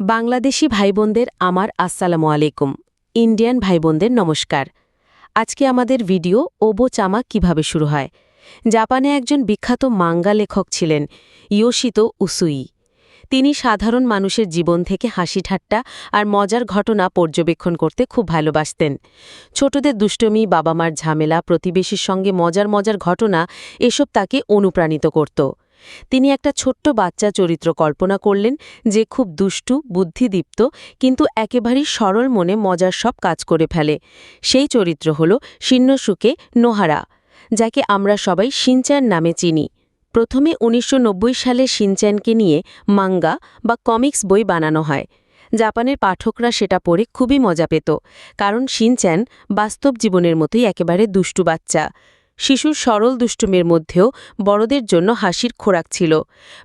বাংলাদেশি ভাইবোনদের আমার আসসালামু আলাইকুম। ইন্ডিয়ান ভাইবোনদের নমস্কার। আজকে আমাদের ভিডিও ওবো চামা কীভাবে শুরু হয়? জাপানে একজন বিখ্যাত মাঙ্গা লেখক ছিলেন ইয়োশিতো উসুই। তিনি সাধারণ মানুষের জীবন থেকে হাসি ঠাট্টা আর মজার ঘটনা পর্যবেক্ষণ করতে খুব ভালোবাসতেন। ছোটদের দুষ্টমি বাবা মার ঝামেলা, প্রতিবেশীর সঙ্গে মজার মজার ঘটনা, এসব তাকে অনুপ্রাণিত করত। তিনি একটা ছোট্ট বাচ্চা চরিত্র কল্পনা করলেন যে খুব দুষ্টু, বুদ্ধিদীপ্ত, কিন্তু একেবারেই সরল মনে মজার সব কাজ করে ফেলে। সেই চরিত্র হল শিন্নসুকে নোহারা, যাকে আমরা সবাই শিনচ্যান নামে চিনি। প্রথমে উনিশশো নব্বই সালে শিনচ্যানকে নিয়ে মাঙ্গা বা কমিক্স বই বানানো হয়। জাপানের পাঠকরা সেটা পড়ে খুবই মজা পেত, কারণ শিনচ্যান বাস্তব জীবনের মতোই একেবারে দুষ্টু বাচ্চা। শিশুর সরল দুষ্টুমের মধ্যেও বড়দের জন্য হাসির খোরাক ছিল।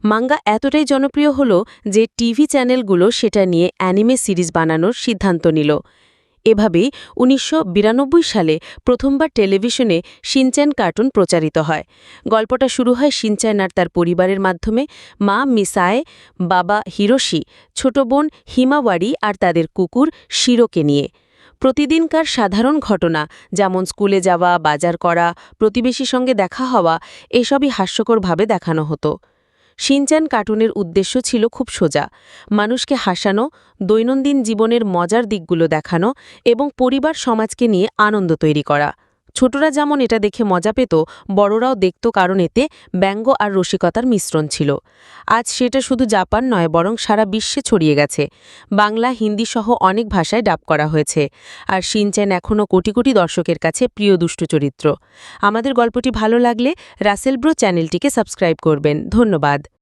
মাঙ্গা এতটাই জনপ্রিয় হল যে টিভি চ্যানেলগুলো সেটা নিয়ে অ্যানিমে সিরিজ বানানোর সিদ্ধান্ত নিল। এভাবেই উনিশশো বিরানব্বই সালে প্রথমবার টেলিভিশনে শিনচ্যান কার্টুন প্রচারিত হয়। গল্পটা শুরু হয় শিনচ্যান আর তার পরিবারের মাধ্যমে। মা মিসায়ে, বাবা হিরোশি, ছোট বোন হিমাওয়ারি আর তাদের কুকুর শিরোকে নিয়ে। প্রতিদিনকার সাধারণ ঘটনা, যেমন স্কুলে যাওয়া, বাজার করা, প্রতিবেশীর সঙ্গে দেখা হওয়া, এসবই হাস্যকরভাবে দেখানো হতো। শিনচ্যান কার্টুনের উদ্দেশ্য ছিল খুব সোজা। মানুষকে হাসানো, দৈনন্দিন জীবনের মজার দিকগুলো দেখানো এবং পরিবার সমাজকে নিয়ে আনন্দ তৈরি করা। ছোটরা যেমন এটা দেখে মজা পেত, বড়রাও দেখত কারণ এতে ব্যঙ্গ আর রসিকতার মিশ্রণ ছিল। আজ সেটা শুধু জাপান নয়, বরং সারা বিশ্বে ছড়িয়ে গেছে। বাংলা, হিন্দি সহ অনেক ভাষায় ডাব করা হয়েছে। আর শিনচ্যান এখনও কোটি কোটি দর্শকের কাছে প্রিয় দুষ্টু চরিত্র। আমাদের গল্পটি ভালো লাগলে রাসেলব্রো চ্যানেলটিকে সাবস্ক্রাইব করবেন। ধন্যবাদ।